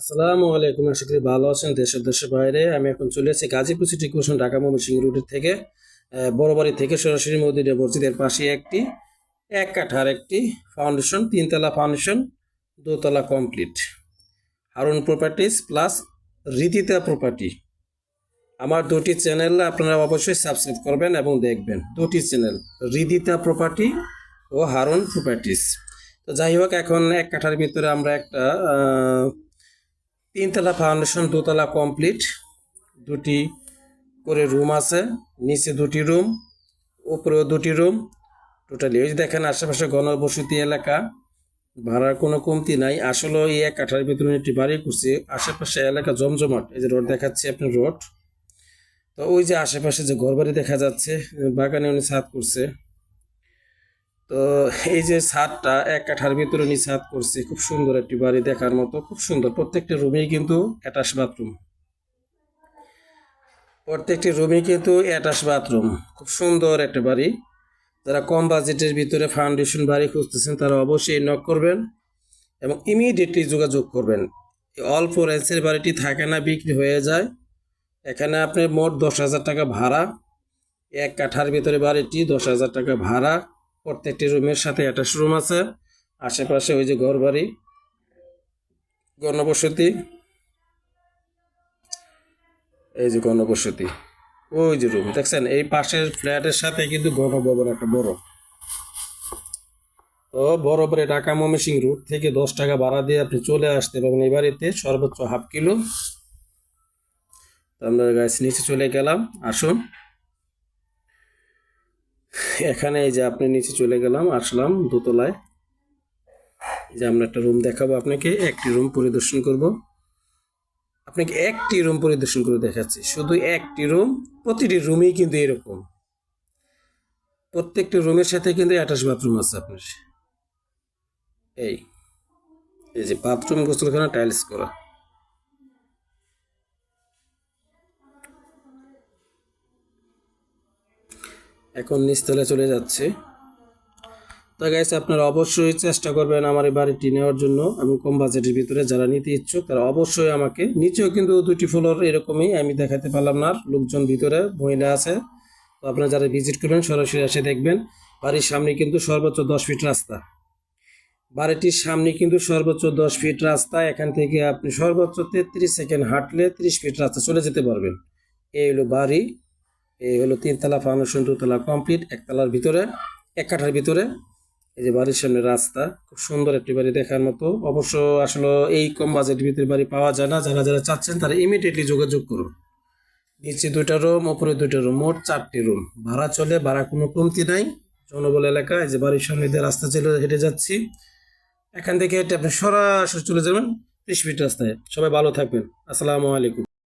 আসসালামু আলাইকুম আশা করি ভালো আছেন দেশের দেশের বাইরে। আমি এখন চলে এসেছি গাজীপুর সিটি কর্পোরেশন ঢাকা ময়মনসিংহ রুটের থেকে আহ, বড়বাড়ি থেকে সরাসরি মদিনা মসজিদের পাশে একটি এক কাঠার একটি ফাউন্ডেশন তিনতলা ফাউন্ডেশন দোতলা complete Harun properties plus Ritita property আমার দুটি চ্যানেল আপনারা অবশ্যই সাবস্ক্রাইব করবেন এবং দেখবেন। দুটি চ্যানেল হৃদিতা প্রপার্টি ও হারুন প্রপার্টিজ তো যাই হোক এখন এক কাঠার ভিতরে আমরা একটা তিনতলা ফাউন্ডেশন দোতলা কমপ্লিট দুটি করে রুম আছে, নিচে দুটি রুম উপরেও দুটি রুম টোটালি ওই যে দেখেন, আশেপাশে ঘনবসতি এলাকা, ভাড়ার কোনো কমতি নাই। আসলে এই এক কাঠার ভিতরে একটি বাড়ি করছে, আশেপাশে এলাকা জমজমাট, এই যে রোড দেখাচ্ছে আপনি রোড। তো ওই যে আশেপাশে যে ঘরবাড়ি দেখা যাচ্ছে, বাগানে উনি ছাদ করছে। তো এই যে ছাদটা এক কাঠার ভিতরে উনি ছাদ করছে, খুব সুন্দর একটি বাড়ি দেখার মতো, খুব সুন্দর। প্রত্যেকটা রুমেই কিন্তু অ্যাটাচ বাথরুম প্রত্যেকটি রুমে কিন্তু অ্যাটাচ বাথরুম খুব সুন্দর একটা বাড়ি। যারা কম বাজেটের ভিতরে ফাউন্ডেশন বাড়ি খুঁজতেছেন, তারা অবশ্যই নক করবেন এবং ইমিডিয়েটলি যোগাযোগ করবেন। অল্প রেঞ্জের বাড়িটি থাকে না, বিক্রি হয়ে যায়। এখানে আপনি মোট দশ হাজার টাকা ভাড়া। এক কাঠার ভিতরে বাড়িটি দশ হাজার টাকা ভাড়া। প্রত্যেকটি রুমের সাথে অ্যাটাচ রুম আছে। আশেপাশে ওই যে ঘর বাড়ি গণবসতি। এই যে গণবসতি, ওই যে রুম। দেখছেন, এই পাশের ফ্ল্যাটের সাথে কিন্তু গণভবন একটা বড়। তো বড় করে ঢাকা ময়মনসিংহ রুট থেকে দশ টাকা ভাড়া দিয়ে আপনি চলে আসতে পারবেন এই বাড়িতে। সর্বোচ্চ হাফ কিলো। আমরা গাছ নিচে চলে গেলাম। আসুন। এখানে এই যে আপনি নিচে চলে গেলাম, আসলাম দোতলায়। যে আমরা একটা রুম দেখাবো আপনাকে, একটি রুম পরিদর্শন করব। আপনাকে একটি রুম পরিদর্শন করে দেখাচ্ছি। শুধু একটি রুম প্রতিটি রুমেই কিন্তু এরকম। প্রত্যেকটি রুমের সাথে কিন্তু অ্যাটাচ বাথরুম আছে আপনার। এই এই যে বাথরুম গোসলখানা টাইলস করা। এখন নিচতলা চলে যাচ্ছে। তো গাইস আপনারা অবশ্যই চেষ্টা করবেন আমার এই বাড়িটি নেওয়ার জন্য এবং কম বাজেটের ভিতরে যারা নিতে ইচ্ছুক, তারা অবশ্যই আমাকে, নিচেও কিন্তু দুটি ফ্লোর এরকমই, আমি দেখাতে পারলাম না, লোকজন ভিতরে মহিলা আছে। তো আপনারা যারা ভিজিট করবেন, সরাসরি এসে দেখবেন, বাড়ির সামনে কিন্তু সর্বোচ্চ দশ ফিট রাস্তা। বাড়িটির সামনে কিন্তু সর্বোচ্চ দশ ফিট রাস্তা, এখান থেকে আপনি সর্বোচ্চ তেত্রিশ সেকেন্ড হাঁটলে ত্রিশ ফিট রাস্তা চলে যেতে পারবেন। এই হলো বাড়ি। এই হলো তিনতলা ফাউন্ডেশন দুতলা কমপ্লিট একতলার ভিতরে, এক কাঠার ভিতরে। এই যে বাড়ির সামনে রাস্তা, খুব সুন্দর একটি বাড়ি দেখার মতো। অবশ্য আসলে এই কম বাজেট ভিতরে বাড়ি পাওয়া যায় না। যারা যারা চাচ্ছেন, তারা ইমিডিয়েটলি যোগাযোগ করুন। নিচে দুইটা রুম উপরে দুইটা রুম মোট চারটি রুম ভাড়া চলে, ভাড়া কোনো কমতি নাই। জনবল এলাকা, এই যে বাড়ির সামনে দিয়ে রাস্তা চলে, হেঁটে যাচ্ছি। এখান থেকে হেঁটে আপনি সরাসরি চলে যাবেন। ত্রিশ ফিট রাস্তায়। সবাই ভালো থাকবেন। আসসালামু আলাইকুম।